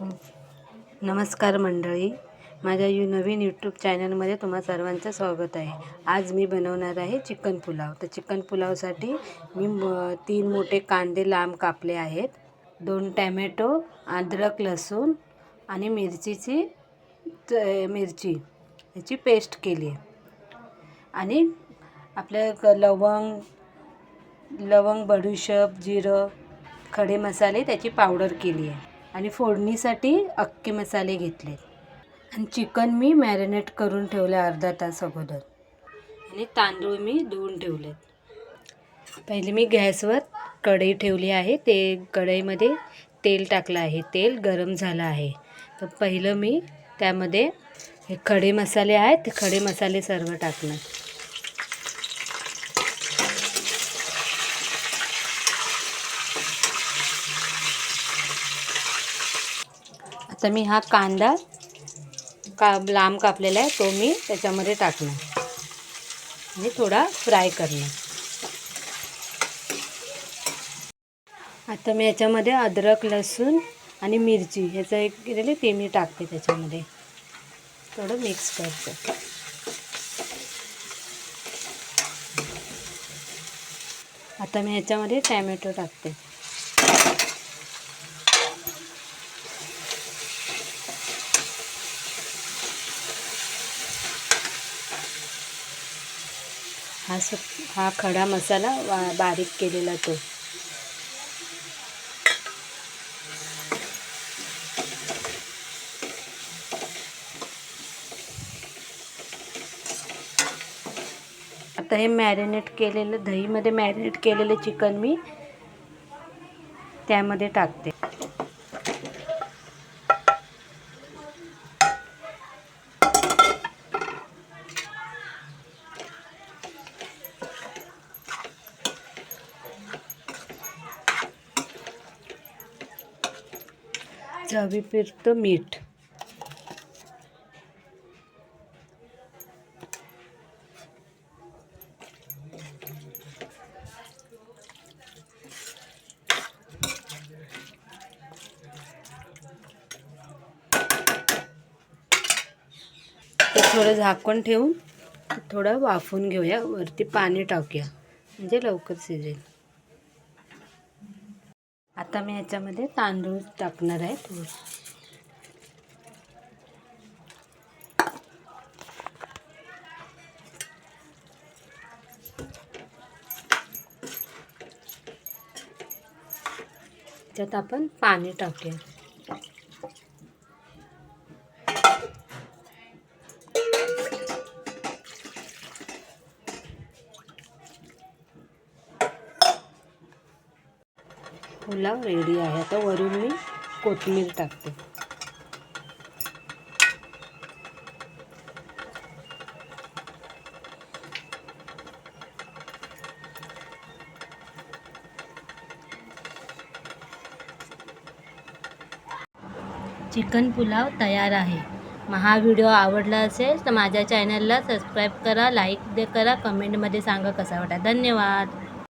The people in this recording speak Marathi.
नमस्कार मंडळी. माझ्या यू नवीन यूट्यूब चॅनलमध्ये तुम्हा सर्वांचं स्वागत आहे. आज मी बनवणार आहे चिकन पुलाव. तर चिकन पुलावसाठी मी तीन मोठे कांदे लांब कापले आहेत. दोन टॅमॅटो अद्रक लसूण आणि मिरचीची मिरची याची पेस्ट केली आहे. आणि आपल्या लवंग लवंग बडूशप जिरं खडे मसाले त्याची पावडर केली आहे. आणि फोडणीसाठी अख्खे मसाले घेतले. आणि चिकन मी मॅरिनेट करून ठेवलं अर्धा तास अगोदर. आणि तांदूळ मी धुवून ठेवलेत. पहिले मी गॅसवर कढई ठेवली आहे. ते कढईमध्ये तेल टाकलं आहे. तेल गरम झालं आहे. तर पहिलं मी त्यामध्ये हे खडे मसाले आहेत. ते खडे मसाले सर्व टाकणार. तर मी हा कांदा का लांब कापलेला आहे तो मी त्याच्यामध्ये टाकणार. आणि थोडा फ्राय करणार. आता मी याच्यामध्ये अद्रक लसूण आणि मिरची ह्याचं एक केलेली ते मी टाकते त्याच्यामध्ये. थोडं मिक्स करते. आता मी याच्यामध्ये टॅमॅटो टाकते. हा स हा खडा मसाला वा बारीक केलेला तो. आता हे मॅरिनेट केलेलं दहीमध्ये मॅरिनेट केलेलं चिकन मी त्यामध्ये टाकते. चवीपुरतं मीठ. थोडं झाकण ठेवून थोडं वाफून घेऊया. वरती पाणी टाकूया. म्हणजे लवकर शिजेल. आता मी याच्यामध्ये तांदूळ टाकणार आहे थोडं. त्यात आपण पाणी टाकूया. पुलाव रेडी आहे. आता वरून मी कोथिंबीर टाकते. चिकन पुलाव तयार आहे. मग हा व्हिडिओ आवडला असेल तर माझ्या चॅनलला सबस्क्राईब करा लाईक दे करा कमेंटमध्ये सांगा कसा वाटा धन्यवाद.